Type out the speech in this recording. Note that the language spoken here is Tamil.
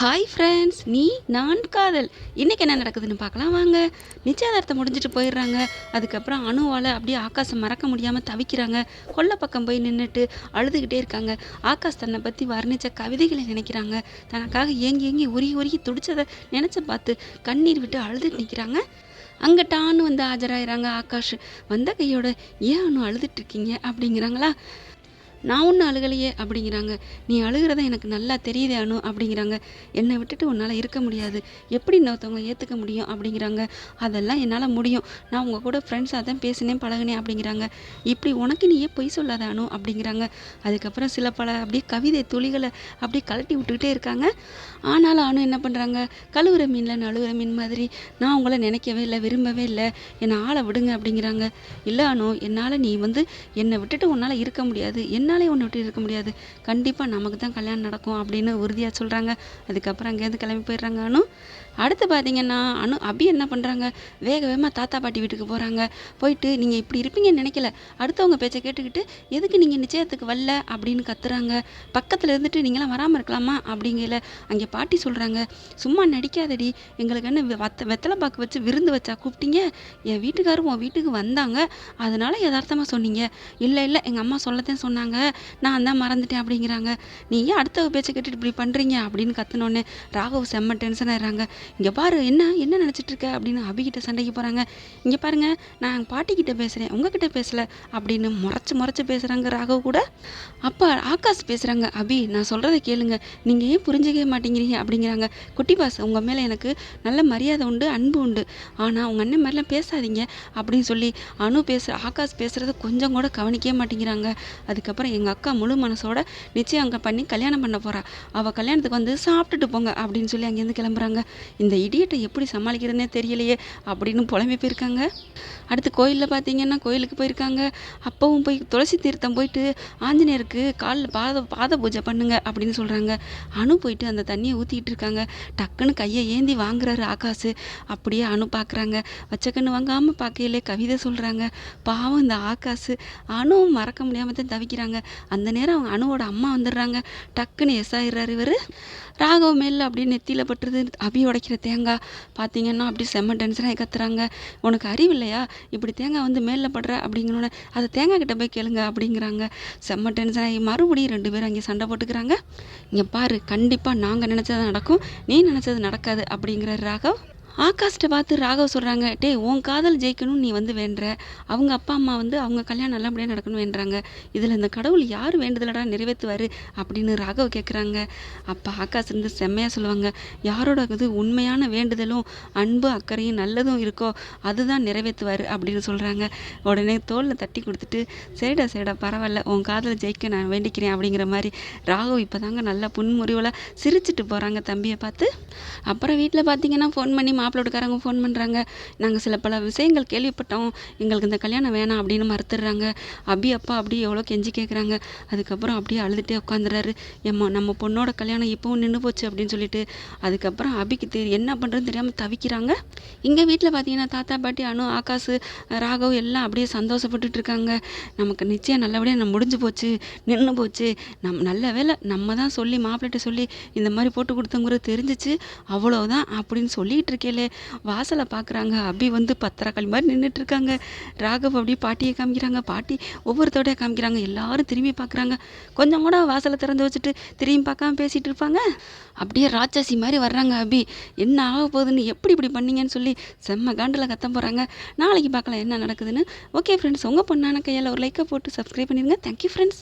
ஹாய் ஃப்ரெண்ட்ஸ் நீ நான் காதல். இன்றைக்கி என்ன நடக்குதுன்னு பார்க்கலாம். வாங்க. நிச்சயதார்த்தம் முடிஞ்சிட்டு போயிடுறாங்க. அதுக்கப்புறம் அணுவால் அப்படியே ஆகாசம் மறக்க முடியாமல் தவிக்கிறாங்க. கொல்லை பக்கம் போய் நின்றுட்டு அழுதுகிட்டே இருக்காங்க. ஆகாஷ் தன்னை பற்றி வர்ணித்த கவிதைகளை நினைக்கிறாங்க. தனக்காக ஏங்கி ஏங்கி உருகி உருகி துடிச்சதை நினச்சி பார்த்து கண்ணீர் விட்டு அழுதுட்டு நிற்கிறாங்க அங்கே டான்னு வந்து ஆஜராகிறாங்க ஆகாஷ். வந்த கையோட ஏன் அனு அழுதுட்டு இருக்கீங்க? அப்படிங்கிறாங்களா? நான் ஒன்றும் அழுகலையே அப்படிங்கிறாங்க. நீ அழுகிறத எனக்கு நல்லா தெரியுதே அனு அப்படிங்கிறாங்க. என்னை விட்டுட்டு உன்னால் இருக்க முடியாது. எப்படி இன்னொருத்தவங்களை ஏற்றுக்க முடியும் அப்படிங்கிறாங்க. அதெல்லாம் என்னால் முடியும். நான் உங்கள் கூட ஃப்ரெண்ட்ஸாக தான் பேசினேன் பழகினேன் அப்படிங்கிறாங்க. இப்படி உனக்கு நீயே பொய் சொல்லாத அனு அப்படிங்கிறாங்க. அதுக்கப்புறம் சில பல அப்படியே கவிதை துளிகளை அப்படியே கழட்டி விட்டுக்கிட்டே இருக்காங்க. ஆனாலும் அனு என்ன பண்ணுறாங்க கழுவுற மீனில் நழுவுற மீன் மாதிரி. நான் உங்களை நினைக்கவே இல்லை விரும்பவே இல்லை. என்னை ஆளை விடுங்க அப்படிங்கிறாங்க. இல்லை அனு என்னால் நீ வந்து என்னை விட்டுட்டு உன்னால் இருக்க முடியாது. என்ன என்னாலே ஒன்று விட்டு இருக்க முடியாது. கண்டிப்பாக நமக்கு தான் கல்யாணம் நடக்கும் அப்படின்னு உறுதியாக சொல்கிறாங்க அதுக்கப்புறம் அங்கேருந்து கிளம்பி போயிடுறாங்க அனு. அடுத்து பார்த்தீங்கன்னா அனு அபி என்ன பண்ணுறாங்க வேக வேகமாக தாத்தா பாட்டி வீட்டுக்கு போகிறாங்க போயிட்டு நீங்கள் இப்படி இருப்பீங்கன்னு நினைக்கல. அடுத்தவங்க பேச்சை கேட்டுக்கிட்டு எதுக்கு நீங்கள் நிச்சயத்துக்கு வரல? அப்படின்னு கத்துறாங்க. பக்கத்தில் இருந்துட்டு நீங்களாம் வராமல் இருக்கலாமா? அப்படிங்கல அங்கே பாட்டி சொல்கிறாங்க சும்மா நடிக்காதடி. எங்களுக்கு என்ன வத்த வெத்தலை பாக்கு வச்சு விருந்து வச்சா கூப்பிட்டீங்க? என் வீட்டுக்காரரும் உன் வீட்டுக்கு வந்தாங்க. அதனால் யதார்த்தமாக சொன்னீங்க. இல்லை இல்லை. எங்கள் அம்மா சொல்லத்தான் சொன்னாங்க. நான் தான் மறந்துட்டேன் அப்படிங்கிறாங்க. நீ ஏன் அடுத்த பேச்சை கேட்டுட்டு இப்படி பண்ணுறீங்க அப்படின்னு கத்துனோடனே ராகவ் செம்ம டென்ஷன் ஆயிடுறாங்க. இங்கே பாரு என்ன என்ன நினச்சிட்டு இருக்க அப்படின்னு அபிகிட்ட சண்டைக்கு போகிறாங்க இங்கே பாருங்க நான் பாட்டிக்கிட்ட பேசுகிறேன் உங்ககிட்ட பேசல அப்படின்னு முறைச்சி முறைச்சி பேசுகிறாங்க ராகவ் கூட. அப்பா ஆகாஷ் பேசுகிறாங்க அபி நான் சொல்கிறத கேளுங்க. நீங்கள் ஏன் புரிஞ்சுக்கவே மாட்டேங்கிறீங்க? அப்படிங்கிறாங்க. குட்டி பாஸ் உங்கள் மேலே எனக்கு நல்ல மரியாதை உண்டு அன்பு உண்டு. ஆனால் உங்கள் அண்ணன் மாதிரிலாம் பேசாதீங்க. அப்படின்னு சொல்லி அனு பேசுகிற ஆகாஷ் பேசுகிறத கொஞ்சம் கூட கவனிக்கவே மாட்டேங்கிறாங்க. அதுக்கப்புறம் எங்கள் அக்கா முழு மனசோட நிச்சயம் அங்கே பண்ணி கல்யாணம் பண்ண போகிறா அவள் கல்யாணத்துக்கு வந்து சாப்பிட்டுட்டு போங்க அப்படின்னு சொல்லி அங்கேருந்து கிளம்புறாங்க. இந்த இடியட்டை எப்படி சமாளிக்கிறதுனே தெரியலையே அப்படின்னு புலம்பி போயிருக்காங்க. அடுத்து கோயிலில் பார்த்தீங்கன்னா கோயிலுக்கு போயிருக்காங்க. அப்பவும் போய் துளசி தீர்த்தம் போயிட்டு ஆஞ்சநேயருக்கு காலில் பாத பாத பூஜை பண்ணுங்க அப்படின்னு சொல்கிறாங்க அணு போயிட்டு அந்த தண்ணியை ஊற்றிக்கிட்டு இருக்காங்க. டக்குன்னு கையை ஏந்தி வாங்குறாரு ஆகாசு அப்படியே அணு பார்க்குறாங்க வச்ச வாங்காமல் பார்க்கையிலே கவிதை சொல்கிறாங்க பாவம் இந்த ஆகாசு அணுவும் மறக்க முடியாமல் தான் தவிக்கிறாங்க. அந்த நேரம் அவங்க அணுவோட அம்மா வந்துடுறாங்க. டக்குன்னு எஸ் ஆயிடுறாரு இவர். ராகவ் மேல் அப்படியே நெத்தியில் பட்டுருது. அபி உடைக்கிற தேங்காய் பார்த்தீங்கன்னா அப்படி செம்ம டென்ஷனாக கத்துறாங்க. உனக்கு அறிவு இல்லையா? இப்படி தேங்காய் வந்து மேலில் படுற அப்படிங்கிறோன்னே அதை தேங்காய் கிட்ட போய் கேளுங்க அப்படிங்கிறாங்க. செம்ம டென்ஷனாகி மறுபடியும் ரெண்டு பேரும் அங்கே சண்டை போட்டுக்கிறாங்க. இங்கே பாரு கண்டிப்பாக நாங்கள் நினச்சது நடக்கும். நீ நினச்சது நடக்காது அப்படிங்கிறார் ராகவ். ஆகாஷ்ட பார்த்து ராகவ் சொல்கிறாங்க டேய் உன் காதல் ஜெயிக்கணும்னு நீ வந்து வேண்டுற அவங்க அப்பா அம்மா வந்து அவங்க கல்யாணம் நல்லபடியாக நடக்கணும் வேண்டுறாங்க இதில் இந்த கடவுள் யார் வேண்டுதலடா நிறைவேற்றுவார் அப்படின்னு ராகவ் கேட்குறாங்க அப்போ ஆகாஷ் இருந்து செம்மையாக சொல்லுவாங்க யாரோட இது உண்மையான வேண்டுதலும் அன்பு அக்கறையும் நல்லதும் இருக்கோ அதுதான் நிறைவேற்றுவார் அப்படின்னு சொல்கிறாங்க உடனே தோலில் தட்டி கொடுத்துட்டு சரிடா சரிடா பரவாயில்ல உன் காதல் ஜெயிக்க நான் வேண்டிக்கிறேன் அப்படிங்கிற மாதிரி ராகவ் இப்போ தாங்க நல்லா புன்முறிவில் சிரிச்சிட்டு போகிறாங்க தம்பியை பார்த்து. அப்புறம் வீட்டில் பார்த்தீங்கன்னா ஃபோன் பண்ணி மாப்பிள்ளோட்டுக்காரங்க ஃபோன் பண்ணுறாங்க நாங்கள் சில பல விஷயங்கள் கேள்விப்பட்டோம். எங்களுக்கு இந்த கல்யாணம் வேணாம் அப்படின்னு மறுத்துடுறாங்க. அபி அப்பா அப்படியே எவ்வளோ கெஞ்சி கேட்குறாங்க அதுக்கப்புறம் அப்படியே அழுதுகிட்டே உட்காந்துறாரு எம்மா நம்ம பொண்ணோட கல்யாணம் இப்போவும் நின்று போச்சு அப்படின்னு சொல்லிட்டு அதுக்கப்புறம் அபிக்கு தெரி என்ன பண்ணுறதுன்னு தெரியாமல் தவிக்கிறாங்க. இங்கே வீட்டில் பார்த்தீங்கன்னா தாத்தா பாட்டி அனு ஆகாஷ் ராகவ் எல்லாம் அப்படியே சந்தோஷப்பட்டுட்டு இருக்காங்க. நமக்கு நிச்சயம் நல்லபடியாக நம்ம முடிஞ்சு போச்சு நின்று போச்சு. நம் நல்ல வேளை நம்ம தான் சொல்லி மாப்பிள்ளைகிட்ட சொல்லி இந்த மாதிரி போட்டு கொடுத்தோங்கிறது தெரிஞ்சிச்சு. அவ்வளோதான் அப்படின்னு சொல்லிகிட்டு இருக்கேன் இருக்கேலே வாசலை பார்க்குறாங்க. அபி வந்து பத்திரக்காளி மாதிரி நின்றுட்டுருக்காங்க ராகவ் அப்படியே பாட்டியை காமிக்கிறாங்க. பாட்டி ஒவ்வொருத்தோடைய காமிக்கிறாங்க. எல்லாரும் திரும்பி பார்க்குறாங்க. கொஞ்சம் கூட வாசலை திறந்து வச்சுட்டு திரும்பி பார்க்காம பேசிகிட்டு இருப்பாங்க. அப்படியே ராட்சசி மாதிரி வர்றாங்க அபி. என்ன ஆக போகுதுன்னு எப்படி இப்படி பண்ணீங்கன்னு சொல்லி செம்ம காண்டில் கத்த போகிறாங்க நாளைக்கு பார்க்கலாம் என்ன நடக்குதுன்னு. ஓகே ஃப்ரெண்ட்ஸ் உங்கள் பொண்ணான கையால் ஒரு லைக்கை போட்டு சப்ஸ்கிரைப் பண்ணிடுங்க. Thank you friends